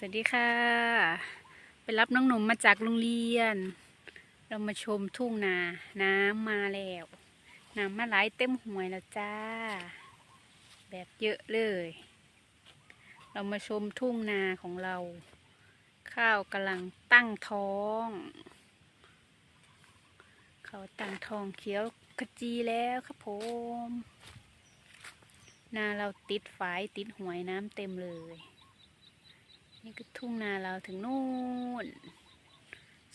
สวัสดีค่ะ ไปรับน้องหนุ่มมาจากโรงเรียน เรามาชมทุ่งนา น้ำมาแล้ว น้ำมาไหลเต็มห้วยแล้วจ้า แบบเยอะเลย เรามาชมทุ่งนาของเรา ข้าวกำลังตั้งท้องเขาตั้งท้องเขียวขจีแล้วครับผมนาเราติดฝายติดหวยน้ำเต็มเลย นี่คือทุ่งนาเราถึงนู่น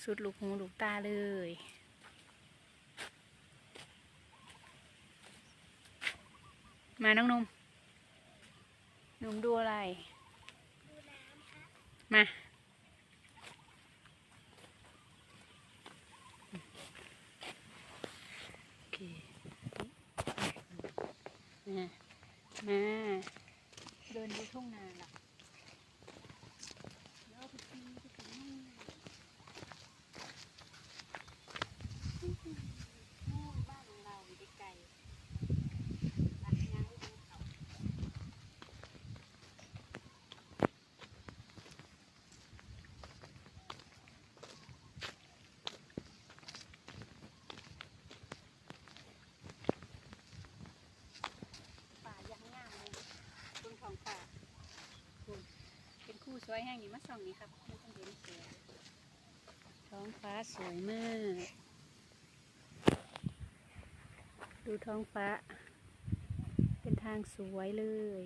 สุดลูกหูลูกตาเลยมาน้องนุ่มนุ่มดูอะไร มา โอเค มา มา เดินดูทุ่งนาละเดี๋ยวเอาไปตีไปถึงนู่นนู่นบ้านของเราอยู่ไกลๆบ้านยางลูกภูเขา ป่ายังงามเลยคุณของป่าคุณูสวยแห้งอยู่มาส่องนี้ครับไม่ต้องเห็นเสือท้องฟ้าสวยมาก ดูท้องฟ้า เป็นทางสวยเลย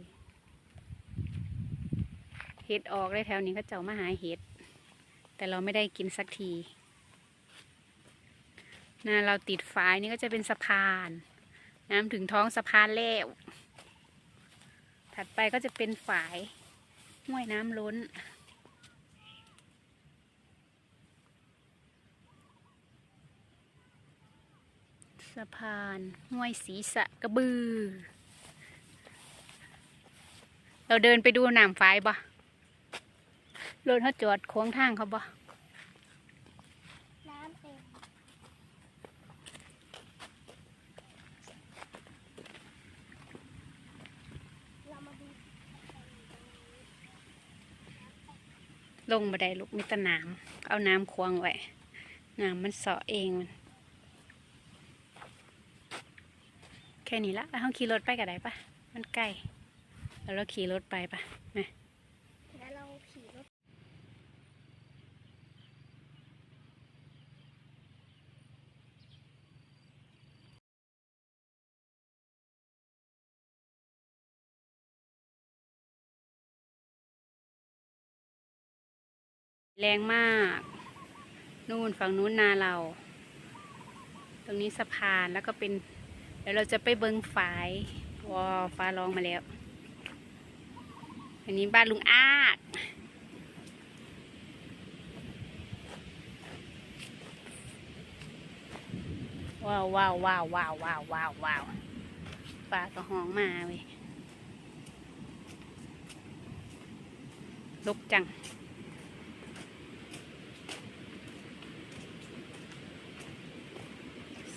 เห็ดออกเลยแถวนี้เขาเจ้ามาหาเห็ด แต่เราไม่ได้กินสักทีนาเราติดฝายนี่ก็จะเป็นสะพาน น้ำถึงท้องสะพานแล้ว ถัดไปก็จะเป็นฝาย ห้วยน้ำล้น สะพานห้วยสีสะกระบือ เราเดินไปดูน้ำฝายบ่รถเขาจอดขวางทางเขาบ่ น้ำเต็มเรามาดู ลงบันไดลุกมิตรน้ำเอาน้ำควงไว้น้ำมันสาะเองมัน แค่นี้ละแล้วเขาขี่รถไปกับได้ปะมันใกล้แล้วเราขี่รถไปปะมา แล้วเราขี่รถ แรงมาก นู่นฝั่งนู้นนาเรา ตรงนี้สะพานแล้วก็เป็น เดี๋ยวเราจะไปเบิงฝายวอฟ้าร้องมาแล้ว อันนี้บ้านลุงอาดว้าวว้าวว้าวว้าวว้าวว้าวว้าวฟ้าก็ห้องมาเว้ยลุกจัง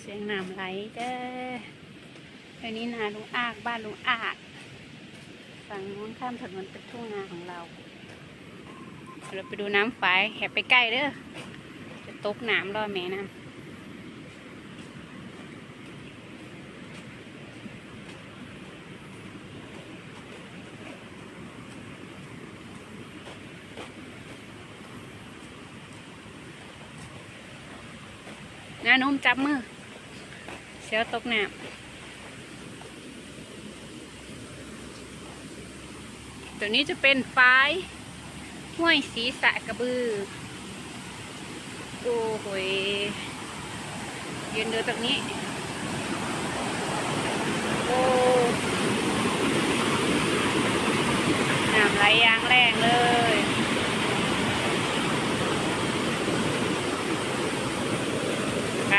เสียงน้ำไหลเด้ออันนี้นาลุงอากบ้านลุงอากฝั่งนู้นข้ามถนนเป็นทุ่งนาของเราเราไปดูน้ำฝายแหบไปใกล้เด้อจะตกน้ำรอแม่น้ำน้านุ่มจับมือ เสียวตกน้ำตัวนี้จะเป็นฝายห้วยสีสะกระบือ โอ้โหยยืนดูตรงนี้ โอ้น้ำไหลยางแรงเลยไป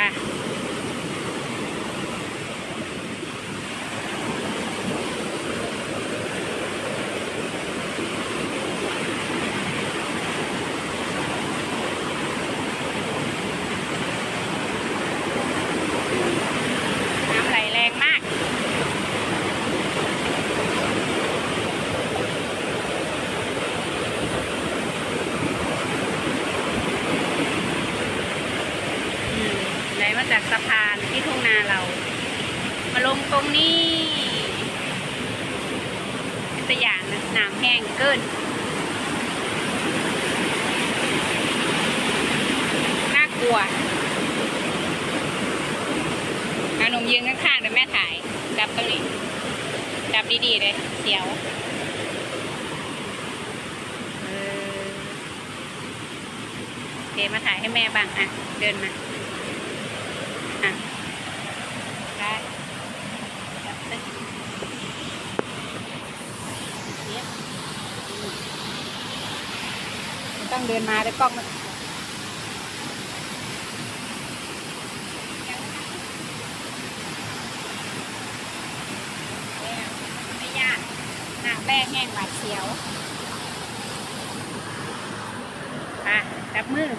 น้ำไหลแรงมาก ต ที่ทุ่งนาเรา มาลงตรงนี้เป็นตัวอย่างนะน้ำแห้งเกินน่ากลัวอาหนุ่มยืนข้างๆเดี๋ยวแม่ถ่ายจับตรงนี้จับดีๆเลยเสียวเออโอเคมาถ่ายให้แม่บ้างอะ เดินมา อะ ได้จับตึ้งเย็บไม่ ต้องเดินมาเดี๋ยวกล้องมันไม่ยากหนักแรกแห้งหวาดเสียวไปจับมือ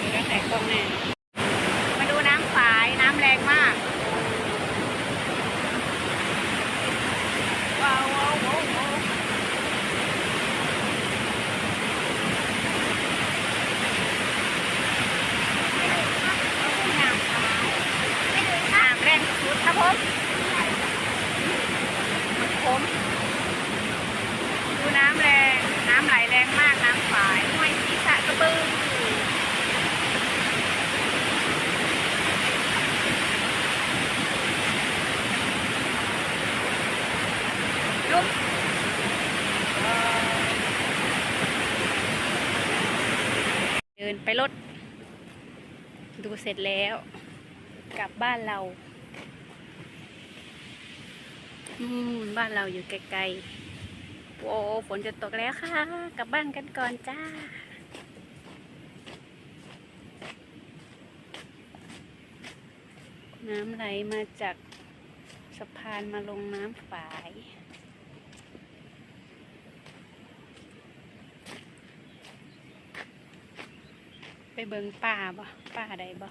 มีตั้งแต่กล้องแน่มาดูน้ำฝาย น้ำแรงมาก ว้าวว้าวว้าวว้าวน้ำฝายน้ำแรงสุดครับผมผม ดูน้ำแรง น้ำไหลแรงมาก น้ำฝายห้วยศีระกระบือลุกเดินไปรถ ดูเสร็จแล้ว กลับบ้านเรา บ้านเราอยู่ไกลๆโอ้ฝนจะตกแล้วค่ะ กลับบ้านกันก่อนจ้า น้ำไหลมาจากสะพานมาลงน้ำฝายไปเบิงป่าบ่ป่าใดบ่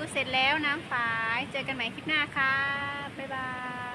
ดูเสร็จแล้วน้ำฝาย เจอกันใหม่คลิปหน้าค่ะ บ๊ายบาย